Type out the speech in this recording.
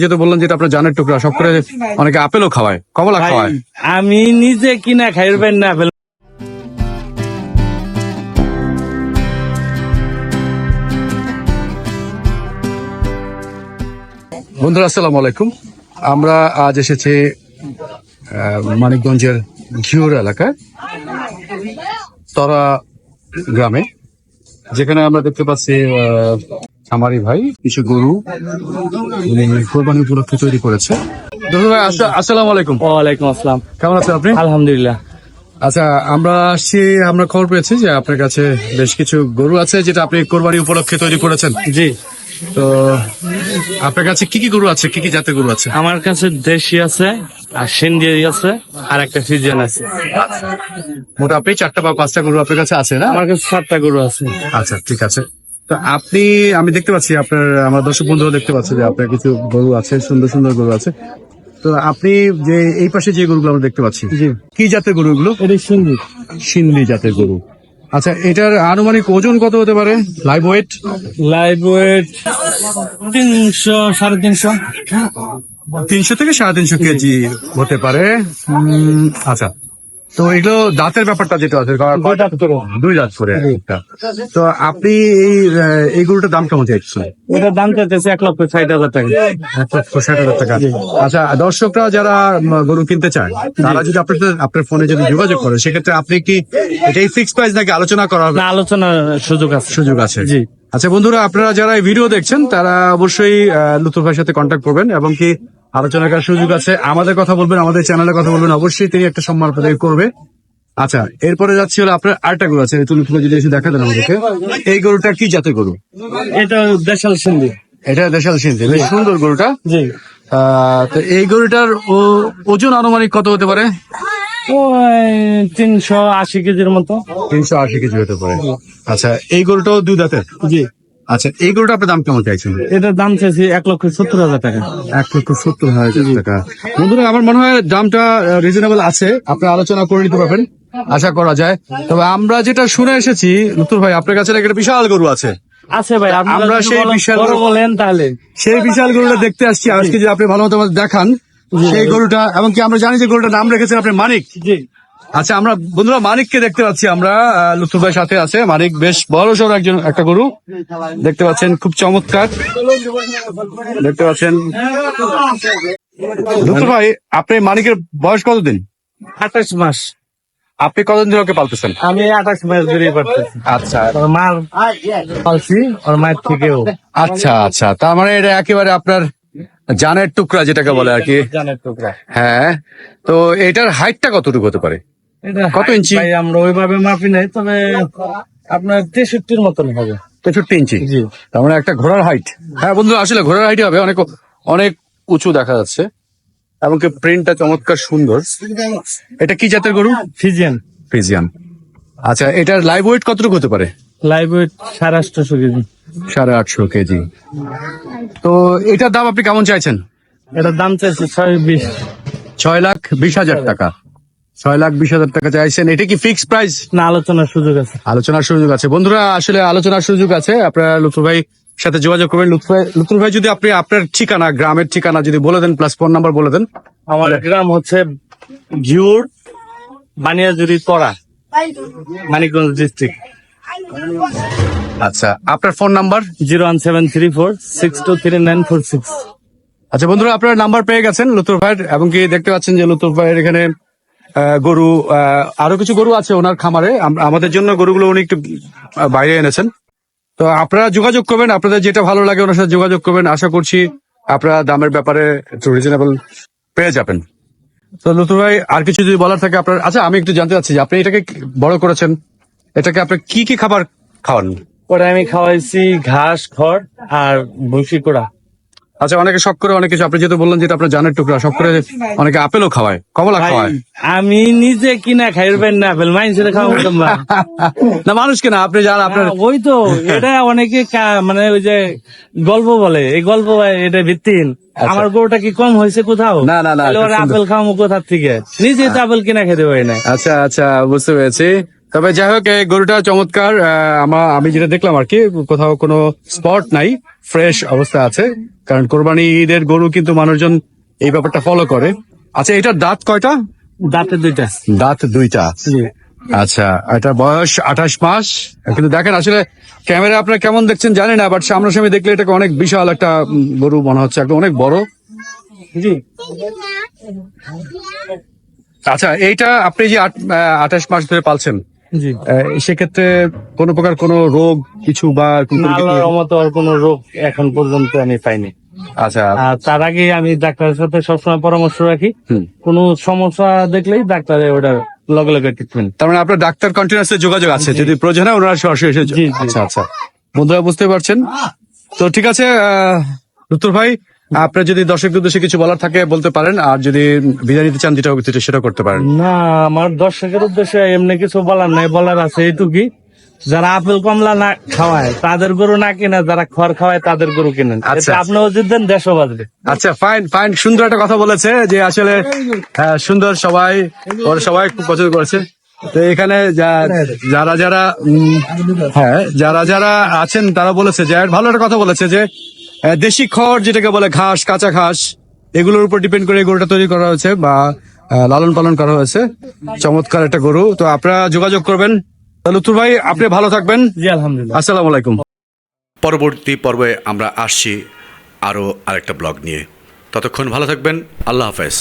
যেহেতু বললেন যেটা আপনার জানের টুকরা সব করে অনেকে আপেলও খাওয়ায় কমলা খাওয়ায়। আমি নিজে কিনা খাইবেন না আপেল। বন্ধুরা আসসালামু আলাইকুম। আমরা আজ এসেছি মানিকগঞ্জের ঘিওর এলাকায় তরা গ্রামে যেখানে আমরা দেখতে পাচ্ছি খামারি ভাই কিছু গরু উনি কোরবানি উপলক্ষে তৈরি করেছে। ভাই আসসালামু আলাইকুম। ওয়ালাইকুম আসসালাম। কেমন আছেন আপনি? আলহামদুলিল্লাহ। আচ্ছা আমরা আসছি আমরা খবর পেয়েছি যে আপনার কাছে বেশ কিছু গরু আছে যেটা আপনি কোরবানি উপলক্ষে তৈরি করেছেন। জি। তো আপনার কাছে কি কি গরু আছে? কি কি জাতের গরু আছে? আমার কাছে দেশি আছে আর সিন্ধিয়ারি আছে আর একটা ফিজিয়ান আছে। মোটা আপনি চারটা বা পাঁচটা গরু আপনার কাছে আছে না? আমার কাছে সাতটা গরু আছে। আচ্ছা ঠিক আছে। তো আপনি আমি দেখতে পাচ্ছি আপনার আমার দর্শক বন্ধুরা দেখতে পাচ্ছে যে আপনার কিছু গরু আছে সুন্দর সুন্দর গরু আছে। তো আপনি যে এই পাশে যে গরুগুলো আমরা দেখতে পাচ্ছি কি জাতের গরু এগুলো সিন্ধি। সিন্ধি জাতের গরু। আচ্ছা এটার আনুমানিক ওজন কত হতে পারে? লাইভ ওয়েট লাইভ ওয়েট তিনশো সাড়ে তিনশো। তিনশো থেকে সাড়ে তিনশো কেজি হতে পারে। আচ্ছা তো এগুলো দাঁতের ব্যাপারটা যেটা আছে দুই দাঁত করে। তো আপনি এই আহ, এই গরুটার দাম কেমন চাইছেন? এটার দাম চাইতেছে এক লক্ষ ষাট হাজার টাকা। এক লক্ষ ষাট হাজার টাকা। আচ্ছা দর্শকরা যারা গরু কিনতে চায় তারা যদি আপনার সাথে- আপনার ফোনে যদি যোগাযোগ করে সেক্ষেত্রে আপনি কি এটাই ফিক্স প্রাইস নাকি আলোচনা করা হবে আলোচনার সুযোগ আছে। সুযোগ আছে? জি। আচ্ছা বন্ধুরা আপনারা যারা এই ভিডিও দেখছেন তারা অবশ্যই লুতুর ভাইয়ের সাথে কন্ট্যাক্ট করবেন এবং কি আলোচনা করার সুযোগ আছে। আমাদের কথা বলবেন আমাদের চ্যানেলের কথা বলবেন অবশ্যই তিনি একটা সম্মান আপনাদের করবে। আচ্ছা এরপরে যাচ্ছি হলো আপনার আরেকটা গরু আছে তুমি তুমি যদি এসে দেখা দেন আমাদেরকে। এই গরুটা কি জাতের গরু? এটা দেশাল সিন্ধি। এটা দেশাল সিন্ধি বেশ সুন্দর গরুটা। জি। তো এই গরুটার ওজন আনুমানিক কত হতে পারে? তিনশো আশি কেজির মতো। তিনশো আশি কেজি হতে পারে। আচ্ছা এই গরুটাও দুই দাঁতের? জি। আচ্ছা এই গরুটা আপনার দাম কেমন চাইছেন? এটার দাম চাইছি এক লক্ষ সত্তর হাজার টাকা। এক লক্ষ সত্তর হাজার টাকা। বন্ধুরা আমার মনে হয় দামটা রিজনেবল আছে। আপনি আলোচনা করে নিতে পারবেন। আশা করা যায়। তবে আমরা যেটা শুনে এসেছি নতুন ভাই আপনার কাছে একটা বিশাল গরু আছে? আছে ভাই আমরা সেই বিশাল- বলেন তাহলে। সেই বিশাল গরুটা দেখতে আসছি। আজকে যদি আপনি ভালো মতো দেখান সেই গরুটা এবং কি আমরা জানি যে গরুটার নাম রেখেছেন আপনি মানিক। জি। আচ্ছা আমরা বন্ধুরা মানিককে দেখতে পাচ্ছি আমরা লুৎফর ভাইয়ের সাথে আছে। মানিক বেশ বড় সড় একজন একটা গরু। দেখতে পাচ্ছেন খুব চমৎকার। দেখতে পাচ্ছেন। লুৎফর ভাই আপনি মানিকের বয়স কতদিন? আঠাশ মাস। আপনি কতদিন ধরে ওকে পালতেছেন? আমি আঠাশ মাস ধরে পারতেছি আচ্ছা। মার পালছি ওর মায়ের থেকেও। আচ্ছা আচ্ছা। তার মানে এটা একেবারে আপনার জানের টুকরা যেটাকে বলে আর কি। জানের টুকরা। হ্যাঁ। তো এটার হাইটটা কতটুকু হতে পারে? কত ইঞ্চি? আমরা ওইভাবে মাপি নাই তবে আপনার তেষট্টির মতন হবে। তেষট্টি ইঞ্চি? জি। তার মানে একটা ঘোড়ার হাইট হ্যাঁ বন্ধু আসলে ঘোড়ার হাইট হবে অনেক অনেক উঁচু দেখা যাচ্ছে। এমনকি প্রিন্টটা চমৎকার সুন্দর। এটা কি জাতের গরু? ফিজিয়ান ফ্রিজিয়ান আচ্ছা এটার লাইভ ওয়েট কতটুকু হতে পারে? লাইভ ওয়েট সাড়ে আটশোশো কেজি। সাড়ে আটশো কেজি। তো এটার দাম আপনি কেমন চাইছেন? এটার দাম চাইছে ছয় বিশ। ছয় লাখ বিশ হাজার টাকা। ছয় লাখ বিশ হাজার টাকা চাইছেন। এটা কি ফিক্সড প্রাইস না আলোচনার সুযোগ আছে। আলোচনার সুযোগ আছে। বন্ধুরা আসলে আলোচনার সুযোগ আছে। আপনারা লুৎফর ভাই সাথে যোগাযোগ করবেন। লুৎফর ভাই লুৎফর ভাই যদি আপনি আপনার ঠিকানা গ্রামের ঠিকানা যদি বলে দেন প্লাস ফোন নাম্বার বলে দেন। আমার গ্রাম হচ্ছে ঘিউর বানিয়াজুরি তরা মানিকগঞ্জ ডিস্ট্রিক্ট আচ্ছা আপনার phone number zero one seven three four six two three nine four six. আচ্ছা বন্ধুরা আপনারা নাম্বার পেয়ে গেছেন লুতুর ভাইয়ের এবং কি দেখতে পাচ্ছেন যে লুতুর ভাইয়ের এখানে গরু আরও কিছু গরু আছে ওনার খামারে। আমাদের জন্য গরুগুলো উনি একটু বাইরে এনেছেন। তো আপনারা যোগাযোগ করবেন, আপনাদের যেটা ভালো লাগে ওনার সাথে যোগাযোগ করবেন। আশা করছি আপনারা দামের ব্যাপারে একটু রিজনেবল পেয়ে যাবেন। তো লুতুর ভাই, আর কিছু যদি বলার থাকে আপনার আচ্ছা আমি একটু জানতে চাচ্ছি যে আপনি এটাকে বড় করেছেন? এটাকে আপনি কি কি খাবার খাওয়ান? পরে আমি খাওয়াইছি ঘাস, খড় আর ভুসি কোড়া। আচ্ছা অনেকে শখ করে অনেক কিছু আপনি যেহেতু বললেন যেটা আপনার জানের টুকরা শখ করে অনেকে আপেলও খাওয়ায় কমলা খাওয়ায়। আমি নিজে কিনা খাইবেন না আপেল মাইন্সের খাওয়া না মানুষকে না আপনি যান আপনার ওই তো এটা অনেকে মানে ওই যে গল্প বলে এই গল্প এটা ভিত্তিহীন। আমার গরুটা কি কম হয়েছে কোথাও? না, না, না। আপেল খাওয়াবো কোথার থেকে? নিজে তো আপেল কিনা খেতে পারি না। আচ্ছা আচ্ছা বুঝতে পেরেছি। তবে যাই হোক এই গরুটা চমৎকার। আহ, আমি যেটা দেখলাম আর কি কোথাও কোনো স্পট নাই ফ্রেশ অবস্থা আছে। কারণ কোরবানি ঈদের গরু কিন্তু মানুষজন এই ব্যাপারটা ফলো করে। আচ্ছা এটার দাঁত কয়টা? দাঁতে দুইটা। দাঁত দুইটা? আচ্ছা এটা বয়স আঠাশ মাস। কিন্তু দেখেন আসলে ক্যামেরা আপনার কেমন দেখছেন জানি না বাট সামনাসামনি দেখলে এটাকে অনেক বিশাল একটা গরু মনে হচ্ছে একটা অনেক বড়। জি। আচ্ছা এইটা আপনি যে আঠাশ মাস ধরে পালছেন? সেক্ষেত্রে কোনো প্রকার কোন রোগ কিছু বা কোনো আল্লাহর রোগ এখন পর্যন্ত আমি পাইনি। আচ্ছা। তার আগে আমি ডাক্তারের সাথে সবসময় পরামর্শ রাখি। কোনো সমস্যা দেখলেই ডাক্তারে ওটা লগে লগে ট্রিটমেন্ট তার মানে আপনার ডাক্তার কন্টিনিউসলি যোগাযোগ আছে যদি প্রয়োজন হয় ওনারা সরাসরি এসে। আচ্ছা আচ্ছা। বন্ধুরা বুঝতে পারছেন? তো ঠিক আছে লুতুর ভাই আপনার যদি দর্শকদের উদ্দেশ্যে কিছু বলার থাকে বলতে পারেন আর যদি বিদায় নিতে চান যেটা যেটা সেটা করতে পারেন। না আমার দর্শকের উদ্দেশ্যে এমনি কিছু বলার নাই বলার আছে এইটুকুই। যারা আপেল কমলা না খাওয়ায় তাদের গরু না কিনে যারা খড় খাওয়ায় তাদের গরু কিনেন। আচ্ছা। এতে আপনিও জিতবেন দেশও বাঁচবে আচ্ছা ফাইন ফাইন সুন্দর একটা কথা বলেছে যে আসলে আহ, সুন্দর সবাই ওরা সবাই খুব পছন্দ করেছে। তো এখানে যা- যারা যারা হ্যাঁ যারা যারা আছেন তারা বলেছে যে ভালো একটা কথা বলেছে যে দেশি খড় যেটাকে বলে ঘাস কাঁচা ঘাস এগুলোর উপর ডিপেন্ড করে গরুটা তৈরি করা হয়েছে বা আহ, লালন পালন করা হয়েছে। চমৎকার একটা গরু। তো আপনারা যোগাযোগ করবেন। লুতুর ভাই আপনি ভালো থাকবেন। জি আলহামদুলিল্লাহ। আসসালামু আলাইকুম। পরবর্তী পর্বে আমরা আসছি আরও আরেকটা ব্লগ নিয়ে। ততক্ষণ ভালো থাকবেন। আল্লাহ হাফেজ।